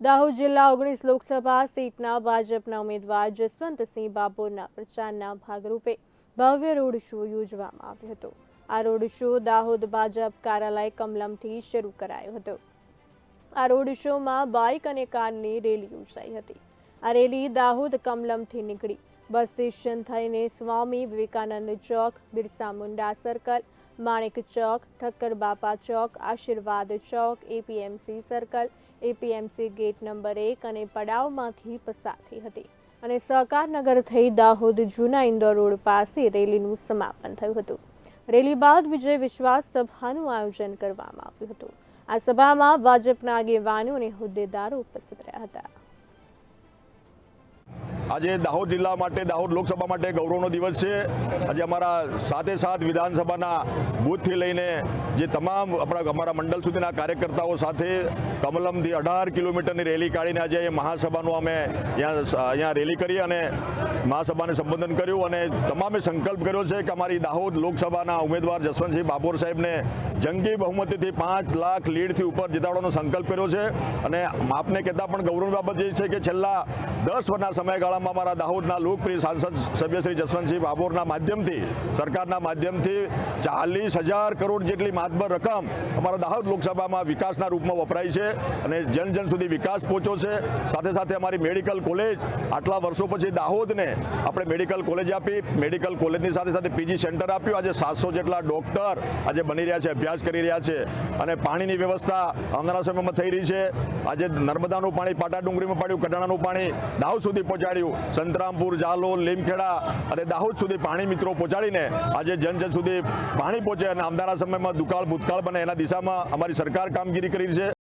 દાહોદ જિલ્લા ઓગણીસ લોકસભા સીટના ભાજપના ઉમેદવાર જસવંતસિંહ બાબોરના પ્રચારના ભાગરૂપે ભવ્ય રોડ શો યોજવામાં આવ્યો હતો. આ રોડ શો દાહોદ ભાજપ કાર્યાલય કમલમથી શરૂ કરાયો હતો. આ રોડ શોમાં બાઇક અને કારની રેલી યોજાઈ હતી. આ રેલી દાહોદ કમલમથી નીકળી. બસ સ્ટેશન થઈને Swami Vivekananda chowk, Birsa Munda circle Manek chowk, Thakkar Bapa chowk, Ashirwad chowk APMC circle APMC gate number એક અને પડાવમાંથી પસાર થઈ હતી. અને સહકારનગર થઈ દાહોદ જૂના ઇન્દોર રોડ પાસે રેલીનું સમાપન થયું હતું. રેલી બાદ વિજય વિશ્વાસ સભાનું આયોજન કરવામાં આવ્યું હતું. આ સભામાં ભાજપના આગેવાનો અને હોદ્દેદારો ઉપસ્થિત રહ્યા હતા. આજે દાહોદ જિલ્લા માટે, દાહોદ લોકસભા માટે ગૌરવનો દિવસ છે. આજે અમારા સાથે સાથ વિધાનસભાના બૂથથી લઈને જે તમામ આપણા અમારા મંડળ સુધીના કાર્યકર્તાઓ સાથે કમલમથી અઢાર કિલોમીટરની રેલી કાઢીને આજે એ મહાસભાનું અમે અહીંયા રેલી કરી અને મહાસભાને સંબોધન કર્યું અને તમામે સંકલ્પ કર્યો છે કે અમારી દાહોદ લોકસભાના ઉમેદવાર જસવંતસિંહ બાબોર સાહેબને જંગી બહુમતીથી પાંચ લાખ લીડથી ઉપર જીતાડવાનો સંકલ્પ કર્યો છે. અને આપને કહેતા પણ ગૌરવની બાબત એ છે કે છેલ્લા દસ વર્ષના સમયગાળામાં અમારા દાહોદના લોકપ્રિય સાંસદ સભ્ય શ્રી જસવંતસિંહ બાબોરના માધ્યમથી, સરકારના માધ્યમથી ચાલીસ હજાર કરોડ જેટલી માતબર રકમ અમારા દાહોદ લોકસભામાં વિકાસના રૂપમાં વપરાય છે અને જન જન સુધી વિકાસ પહોંચ્યો છે. સાથે સાથે અમારી મેડિકલ કોલેજ આટલા વર્ષો પછી દાહોદને આપણે મેડિકલ કોલેજ આપી, મેડિકલ કોલેજની સાથે સાથે પીજી સેન્ટર આપ્યું. આજે સાતસો જેટલા ડૉક્ટર આજે બની રહ્યા છે, અભ્યાસ કરી રહ્યા છે અને પાણીની વ્યવસ્થા આવનારા સમયમાં થઈ રહી છે. આજે નર્મદાનું પાણી પાટા ડુંગરીમાં પાડ્યું, કડાણાનું પાણી દાહોદ સુધી પહોંચાડ્યું. સંતરામપુર જાલોલ લીમખેડા અને દાહોદ સુધી પાણી મિત્રો પહોંચાડીને આજે જન સુધી પાણી પહોંચે અને આવનારા સમયમાં દુકાળ ભૂતકાળ બને એના દિશામાં અમારી સરકાર કામગીરી કરી છે.